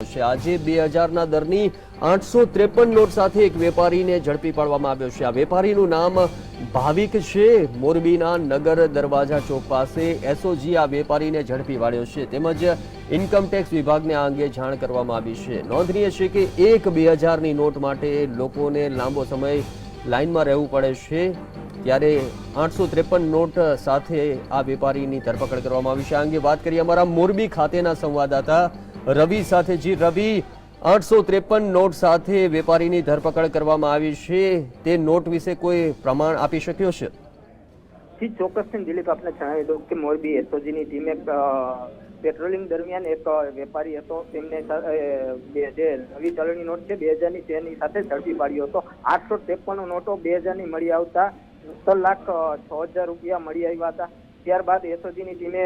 છે. આજે બે હજારના દરની આઠસો ત્રેપન નોટ સાથે એક વેપારીને ઝડપી પાડવામાં આવ્યો છે. આ વેપારીનું નામ ભાવિક છે. મોરબીના નગર દરવાજા ચોક પાસે એસઓજી આ વેપારીને ઝડપી પાડ્યો છે. તેમજ ઇન્કમટેક્સ વિભાગને આ અંગે જાણ કરવામાં આવી છે. નોંધનીય છે કે એક બે હજારની નોટ માટે લોકોને લાંબો સમય લાઇનમાં રહેવું પડે છે. ત્યારે આઠસો ત્રેપન નોટ સાથે આ વેપારીની ધરપકડ કરવામાં આવી છે. આ અંગે વાત કરીએ અમારા મોરબી ખાતેના સંવાદદાતા રવિ સાથે જી રવિ, આઠસો ત્રેપન નોટ સાથે વેપારીની ધરપકડ કરવામાં આવી છે. તે નોટ વિશે કોઈ પ્રમાણ આપી શક્યો છે? જી ચોક્કસથી દિલીપ, આપને જણાવી દઉં કે મોરબી એસઓજીની ટીમે પેટ્રોલિંગ દરમિયાન એક વેપારી હતો. તેમને બે- જે નવી ચલણી નોટ છે, બે હજારની તેની સાથે ઝડપી પાડ્યો હતો. આઠસો ત્રેપન નોટો બે હજારની મળી આવતા, સત્તર લાખ છ હજાર રૂપિયા મળી આવ્યા હતા. ત્યારબાદ એસઓજીની ટીમે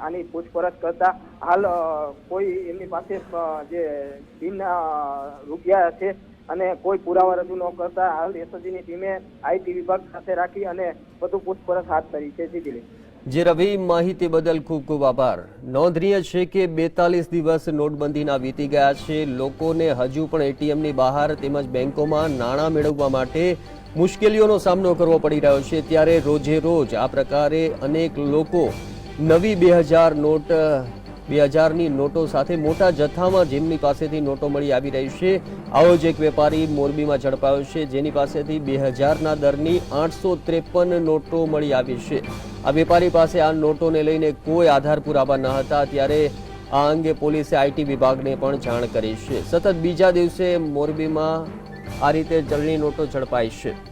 આની પૂછપરછ કરતા હાલ કોઈ એમની પાસે જે બિન રૂપિયા છે અને કોઈ પુરાવા રજૂ ન કરતા હાલ એસઓજીની ટીમે આઈટી વિભાગ સાથે રાખી અને વધુ પૂછપરછ હાથ ધરી છે જીતી જે રવિ માહિતી બદલ ખૂબ ખૂબ આભાર. નોંધનીય છે કે બેતાલીસ દિવસ નોટબંધીના વીતી ગયા છે. લોકોને હજુ પણ એટીએમની બહાર તેમજ બેંકોમાં નાણાં મેળવવા માટે મુશ્કેલીઓનો સામનો કરવો પડી રહ્યો છે. ત્યારે રોજે રોજ આ પ્રકારે અનેક લોકો નવી બે હજાર નોટ બે હજારની નોટો સાથે મોટા જથ્થામાં જેમની પાસેથી નોટો મળી આવી રહી છે. આવો જ એક વેપારી મોરબીમાં ઝડપાયો છે. જેની પાસેથી બે હજારના દરની આઠસો ત્રેપન નોટો મળી આવી છે. આ વેપારી પાસે આ નોટોને લઈને કોઈ આધાર પુરાવા ન હતા. ત્યારે આ અંગે પોલીસે આઈટી વિભાગને પણ જાણ કરી છે. સતત બીજા દિવસે મોરબીમાં આ રીતે ચલણી નોટો ઝડપાઈ છે.